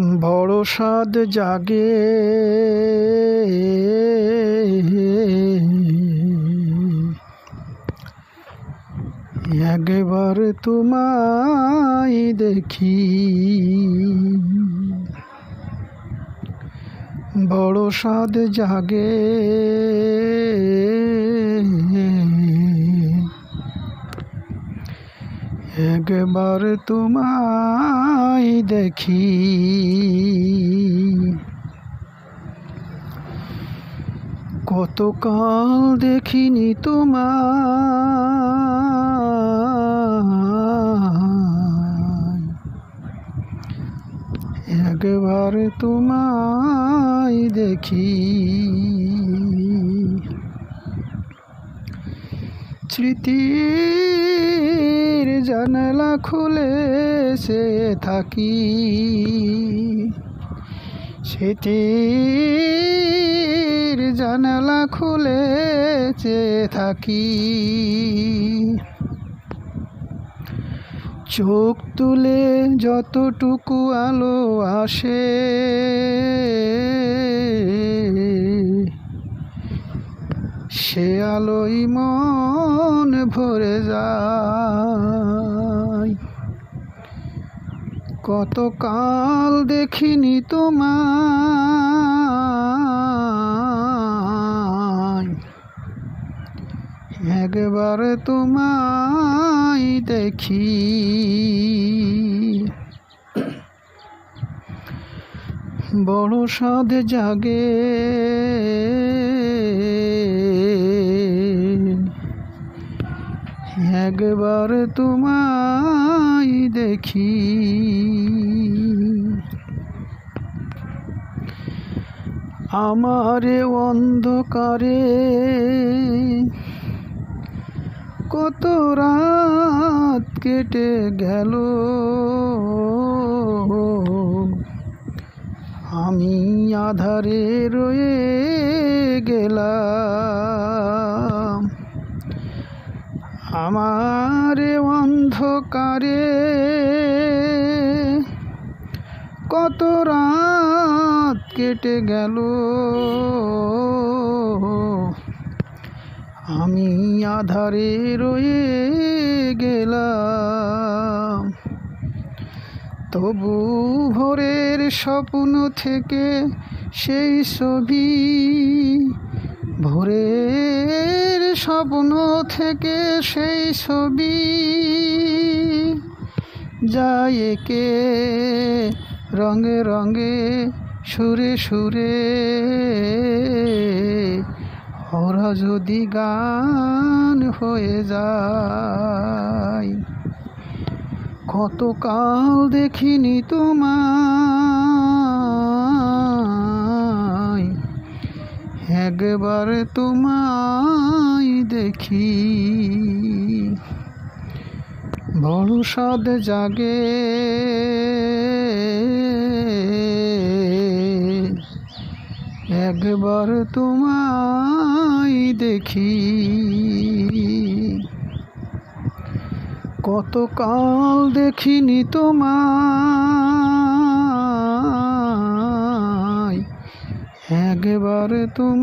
বড় সাদ জাগে। একবার তোমায় দেখি। বড় সাদ জাগে। একবার তোমায় দেখি। কতকাল দেখিনি তোমায়। একবার তোমায় দেখি। স্মৃতির জানালা খুলে সে থাকি। স্মৃতির জানালা খুলে সে থাকি। চোখ তুলে যতটুকু আলো আসে, সে আলোই মন ভরে যায়। কতকাল দেখিনি তোমায়। একবার তোমায় দেখি। বড় সাদ জাগে। একবার তোমায় দেখি। আমারে অন্ধকারে কত রাত কেটে গেল। আমি আধারে রয়ে গেলাম। আমার অন্ধকারে কত রাত কেটে গেল। আমি আধারে রয়ে গেলাম। তবু ভোরের স্বপ্ন থেকে সেই ছবি ভোরের স্বপ্ন থেকে সেই ছবি যায় একে রঙে রঙে, সুরে সুরে। ওরা যদি গান হয়ে যায় কত কাল দেখিনি তোমায় একবার তোমায় দেখি। বড় সাদ জাগে। একবার তোমায় দেখি। কতকাল দেখিনি তোমায়। একবার তোমার